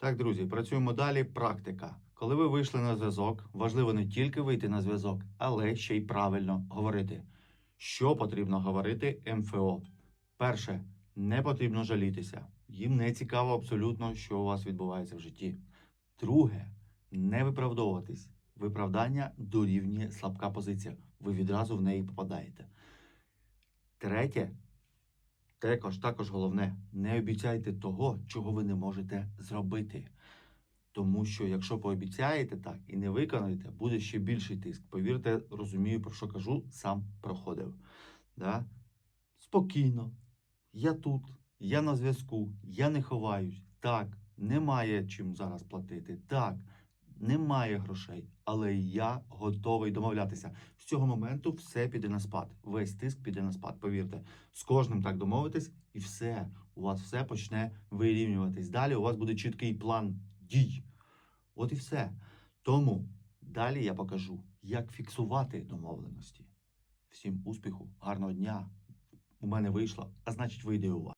Так, друзі, працюємо далі. Практика. Коли ви вийшли на зв'язок, важливо не тільки вийти на зв'язок, але ще й правильно говорити. Що потрібно говорити МФО? Перше, не потрібно жалітися. Їм не цікаво абсолютно, що у вас відбувається в житті. Друге, не виправдовуватись. Виправдання дорівнює слабка позиція. Ви відразу в неї попадаєте. Третє, також, також головне, не обіцяйте того, чого ви не можете зробити. Тому що якщо пообіцяєте так і не виконаєте, буде ще більший тиск. Повірте, розумію, про що кажу, сам проходив. Да? Спокійно, я тут, я на зв'язку, я не ховаюсь. Так, немає чим зараз платити. Так, немає грошей, але я готовий домовлятися. З цього моменту все піде на спад. Весь тиск піде на спад. Повірте, з кожним так домовитись, і все. У вас все почне вирівнюватись. Далі у вас буде чіткий план дій. От і все. Тому далі я покажу, як фіксувати домовленості. Всім успіху, гарного дня. У мене вийшло, а значить вийде у вас.